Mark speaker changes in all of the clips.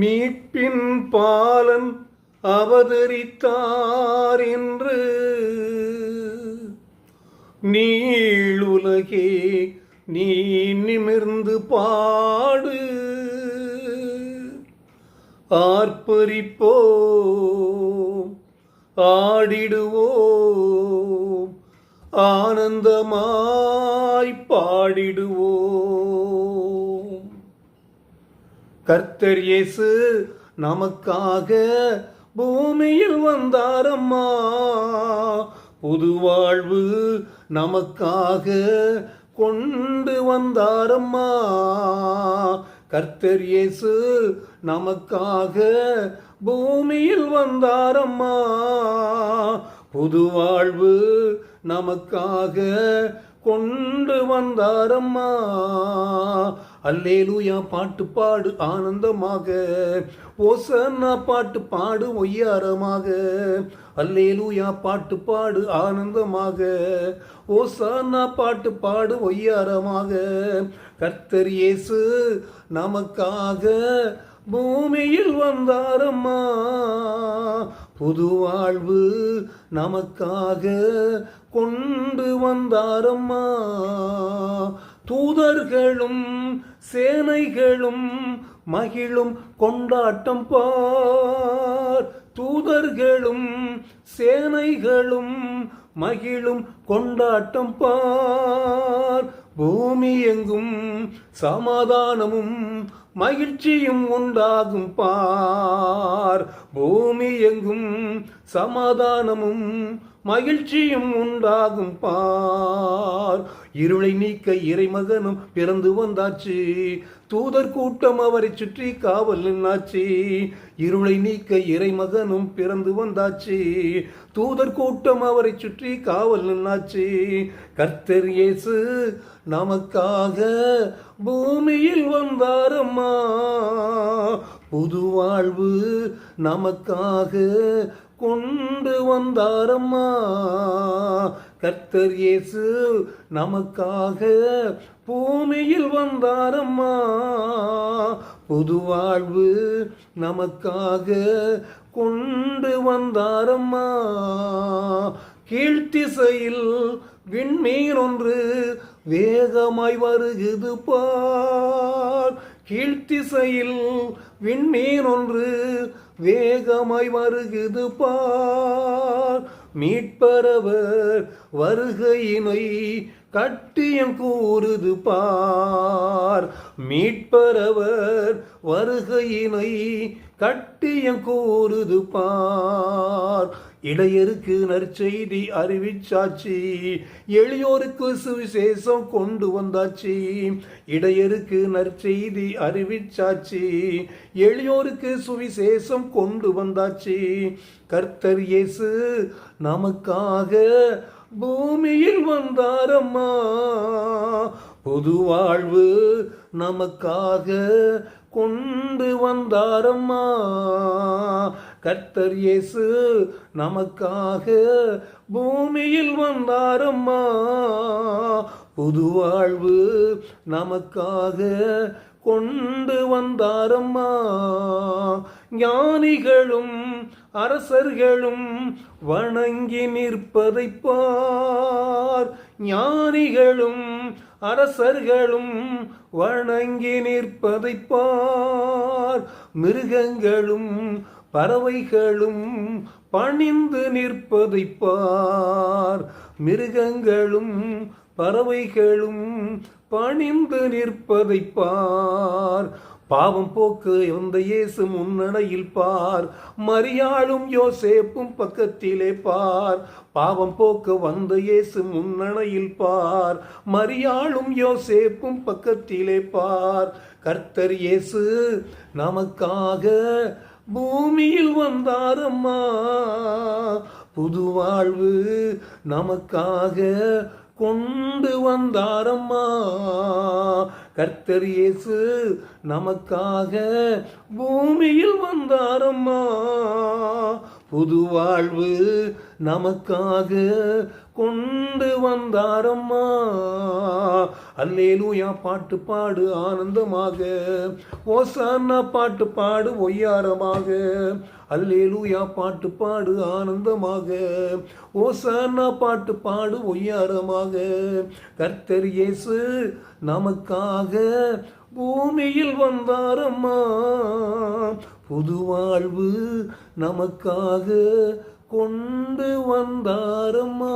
Speaker 1: மீட்பின் பாலன் அவதரித்தார் என்று நீளுலகே நீ நிமிர்ந்து பாடு. ஆர்ப்பரிப்போ ஆடிடுவோம் ஆனந்தமாய் பாடிடுவோம். கர்த்தர் இயேசு நமக்காக பூமியில் வந்தாரம்மா. புது வாழ்வு நமக்காக கொண்டு வந்தாரம்மா. கர்த்தர் இயேசு நமக்காக பூமியில் வந்தாரம்மா. புது வாழ்வு நமக்காக கொண்டு வந்தாரம்மா. அல்லேலூயா பாட்டு பாடு ஆனந்தமாக. ஓசன்னா பாட்டு பாடு ஒய்யாரமாக. அல்லேலூயா பாட்டு பாடு ஆனந்தமாக. ஓசன்னா பாட்டு பாடு ஒய்யாரமாக. கர்த்தர் இயேசு நமக்காக பூமியில் வந்தாரம்மா. புது வாழ்வு நமக்காக கொண்டு வந்தாரம்மா. தூதர்களும் சேனைகளும் மகிழும் கொண்டாட்டம் பார். தூதர்களும் சேனைகளும் மகிழும் கொண்டாட்டம் பார். பூமி எங்கும் சமாதானமும் மகிழ்ச்சியும் உண்டாகும் பார். பூமி எங்கும் சமாதானமும் மகிழ்ச்சியும் உண்டாகும் பார். இருளை நீக்க இறைமகனும் பிறந்து வந்தாச்சு. தூதர் கூட்டம் அவரை சுற்றி காவல் நின்னாச்சு. இருளை நீக்க இறைமகனும் பிறந்து வந்தாச்சு. தூதர் கூட்டம் அவரை சுற்றி காவல் நின்னாச்சு. கர்த்தர் இயேசு நமக்காக பூமியில் வந்தாரம்மா. புது வாழ்வு நமக்காக கொண்டு வந்தாரம்மா. கர்த்தர் இயேசு நமக்காக பூமியில் வந்தாரம்மா. புது வாழ்வு நமக்காக கொண்டு வந்தாரம்மா. கீழ்த்திசையில் விண்மீன் ஒன்று வேகமாய் வருகுது பார். கீழ்த்திசையில் விண்மீன் ஒன்று வேகமாய் வருகுது பார். மீட்பரவர் வருகையினை கட்டியம் கூறுது பார். மீட்பரவர் வருகையினை கட்டியம் கூறுது பார். இடையருக்கு நற்செய்தி அறிவிச்சாச்சு. எளியோருக்கு சுவிசேஷம் கொண்டு வந்தாச்சு. இடையருக்கு நற்செய்தி அறிவிச்சாச்சு. எளியோருக்கு சுவிசேஷம் கொண்டு வந்தாச்சு. கர்த்தர் இயேசு நமக்காக பூமியில் வந்தாரம்மா. பொது வாழ்வு நமக்காக கொண்டு வந்தாரம்மா. கர்த்தர் இயேசு நமக்காக பூமியில் வந்தாரம்மா. புது வாழ்வு நமக்காக கொண்டு வந்தாரம்மா. ஞானிகளும் அரசர்களும் வணங்கி நிற்பதை பார். ஞானிகளும் அரசர்களும் வணங்கி நிற்பதை பார். மிருகங்களும் பறவைகளும் பணிந்து நிற்பதை பார். மிருகங்களும் பறவைகளும் பணிந்து நிற்பதை பார். பாவம் போக்கு வந்த இயேசு முன்னடையில் பார். மரியாளும் யோசேப்பும் பக்கத்திலே பார். பாவம் போக்க வந்த இயேசு முன்னணையில் பார். மரியாளும் யோசேப்பும் பக்கத்திலே பார். கர்த்தர் இயேசு நமக்காக பூமியில் வந்தாரம்மா. புது வாழ்வு நமக்காக கொண்டு வந்தாரம்மா. கர்த்தர் இயேசு நமக்காக பூமியில் வந்தாரம்மா. புது வாழ்வு நமக்காக கொண்டு வந்தாரம்மா. அல்லேலூயா பாட்டு பாடு ஆனந்தமாக. ஓசானா பாட்டு பாடு ஒய்யாரமாக. அல்லேலூயா பாட்டு பாடு ஆனந்தமாக. ஓசானா பாட்டு பாடு ஒய்யாரமாக. கர்த்தர் இயேசு நமக்காக பூமியில் வந்தாரம்மா. புது வாழ்வு நமக்காக கொண்டு வந்தாரம்மா.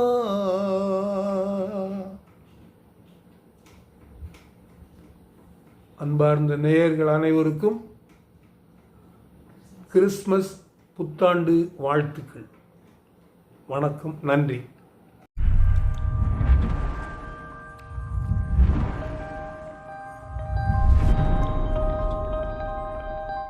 Speaker 1: அன்பார்ந்த நேயர்கள் அனைவருக்கும் கிறிஸ்மஸ் புத்தாண்டு வாழ்த்துக்கள். வணக்கம் நன்றி.